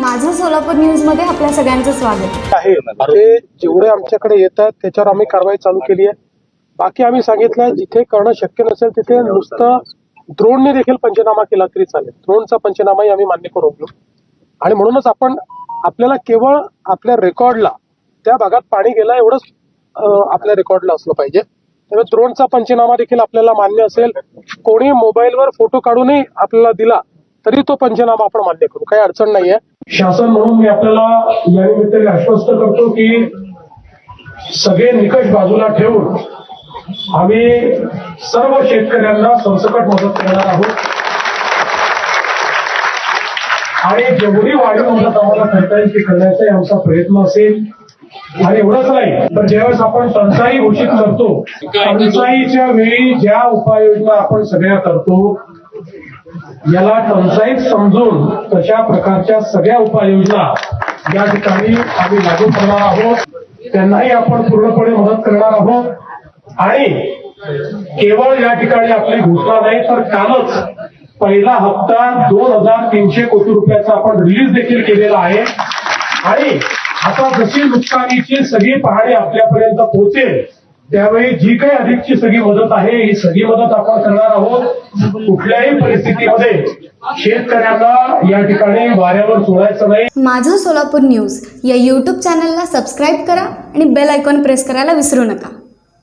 माझं सोलापूर न्यूजमध्ये आपल्या सगळ्यांचं स्वागत. आहे. ते जेवढे आमच्याकडे येतात त्याच्यावर आम्ही कारवाई चालू केली आहे. बाकी आम्ही सांगितलं जिथे करणं शक्य नसेल तिथे नुसतं द्रोणने देखील पंचनामा केला तरी चालेल. द्रोणचा पंचनामाही आम्ही मान्य करून घेऊ आणि म्हणूनच आपण आपल्याला केवळ आपल्या रेकॉर्डला त्या भागात पाणी गेला एवढंच आपल्या रेकॉर्डला असलं पाहिजे. त्यामुळे द्रोणचा पंचनामा देखील आपल्याला मान्य असेल. कोणी मोबाईलवर फोटो काढूनही आपल्याला दिला तरी तो पंचनामा आपण मान्य करू. काही अडचण नाहीये. शासन म्हणून मी आपल्याला या निमित्ताने आश्वस्त करतो की सगळे निकष बाजूला ठेवून आम्ही सर्व शेतकऱ्यांना संसकट मदत करणार आहोत. आणि जेवढी वाढीव मदत आम्हाला करता येईल ती करण्याचाही आमचा प्रयत्न असेल. आणि एवढंच नाही तर ज्यावेळेस आपण टंचाई घोषित करतो टंचाईच्या वेळी ज्या उपाययोजना आपण सगळ्या करतो याला टंचाईत समजून तशा प्रकारच्या सगळ्या उपाययोजना या ठिकाणी आम्ही लागू करणार आहोत. त्यांनाही आपण पूर्णपणे मदत करणार आहोत. आणि केवळ या ठिकाणी आपली घोषणा नाही तर कालच पहिला हप्ता दोन हजार तीनशे कोटी रुपयाचा आपण रिलीज देखील केलेला आहे. आणि आता जशी नुकसानीची सगळी पाहणी आपल्यापर्यंत पोहोचेल त्यावेळी जी काही अधिकची सगळी मदत आहे ही सगळी मदत आपण करणार आहोत. कुठल्याही परिस्थितीमध्ये शेतकऱ्यांना या ठिकाणी वाऱ्यावर सोडायचं नाही. माझं सोलापूर न्यूज या यूट्यूब चॅनलला सबस्क्राईब करा आणि बेल आयकॉन प्रेस करायला विसरू नका.